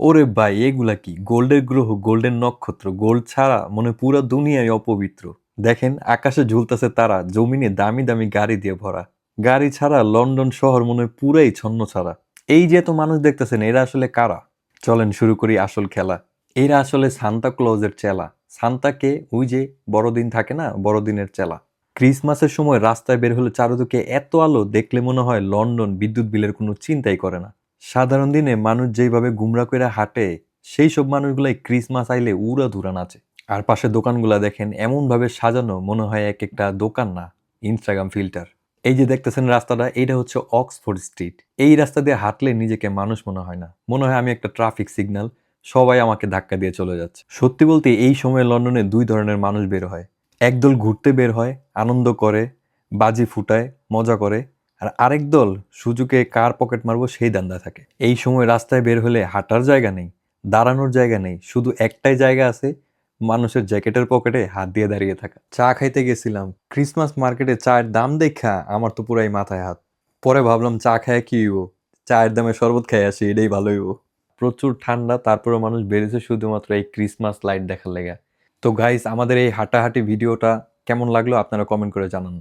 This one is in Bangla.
ওরে ভাই, এগুলা কি? গোল্ডের গ্রহ গোল্ডেন নক্ষত্র, গোল্ড ছাড়া মনে পুরো দুনিয়ায় অপবিত্র। দেখেন, আকাশে ঝুলতেছে তারা, জমিনে দামি দামি গাড়ি দিয়ে ভরা। গাড়ি ছাড়া লন্ডন শহর মনে পুরাই ছন্ন ছাড়া। এই যে তো মানুষ দেখতেছেন, এরা আসলে কারা? চলেন শুরু করি আসল খেলা। এরা আসলে সান্তা ক্লজের চেলা। সান্তাকে ওই যে বড়দিন থাকে না, বড়দিনের চেলা। ক্রিসমাসের সময় রাস্তায় বের হলে চারদিকে এত আলো, দেখলে মনে হয় লন্ডন বিদ্যুৎ বিলের কোনো চিন্তাই করে না। সাধারণ দিনে মানুষ যেইভাবে গুমরা করে হাঁটে, সেই সব মানুষগুলাই ক্রিসমাস আইলে উড়া ধুরা নাচে। আর পাশে দোকানগুলা দেখেন, এমনভাবে সাজানো মনে হয় এক একটা দোকান না ইনস্টাগ্রাম ফিল্টার এই যে দেখতেছেন রাস্তাটা, এইটা হচ্ছে অক্সফোর্ড স্ট্রিট এই রাস্তা দিয়ে হাঁটলে নিজেকে মানুষ মনে হয় না। মনে হয় আমি একটা ট্রাফিক সিগন্যাল সবাই আমাকে ধাক্কা দিয়ে চলে যাচ্ছে। সত্যি বলতে এই সময় লন্ডনে দুই ধরনের মানুষ বের হয়। একদল ঘুরতে বের হয়, আনন্দ করে, বাজি ফুটায়, মজা করে আর আরেক দল সুযোগে কার পকেট মারবো সেই দান্দা থাকে। এই সময় রাস্তায় বের হলে হাঁটার জায়গা নেই, দাঁড়ানোর জায়গা নেই, শুধু একটাই জায়গা আছে, মানুষের জ্যাকেটের পকেটে হাত দিয়ে দাঁড়িয়ে থাকা। চা খাইতে গেছিলাম, ক্রিসমাস মার্কেটে চায়ের দাম দেখা আমার তো পুরাই মাথায় হাত। পরে ভাবলাম চা খায় কি হইব? চায়ের দামে শরবত খাই আসি, এটাই ভালো হইব। প্রচুর ঠান্ডা তারপরে মানুষ বেড়েছে শুধুমাত্র এই ক্রিসমাস লাইট দেখার লেগে। তো গাইস আমাদের এই হাঁটাহাঁটি ভিডিওটা কেমন লাগল আপনারা কমেন্ট করে জানান।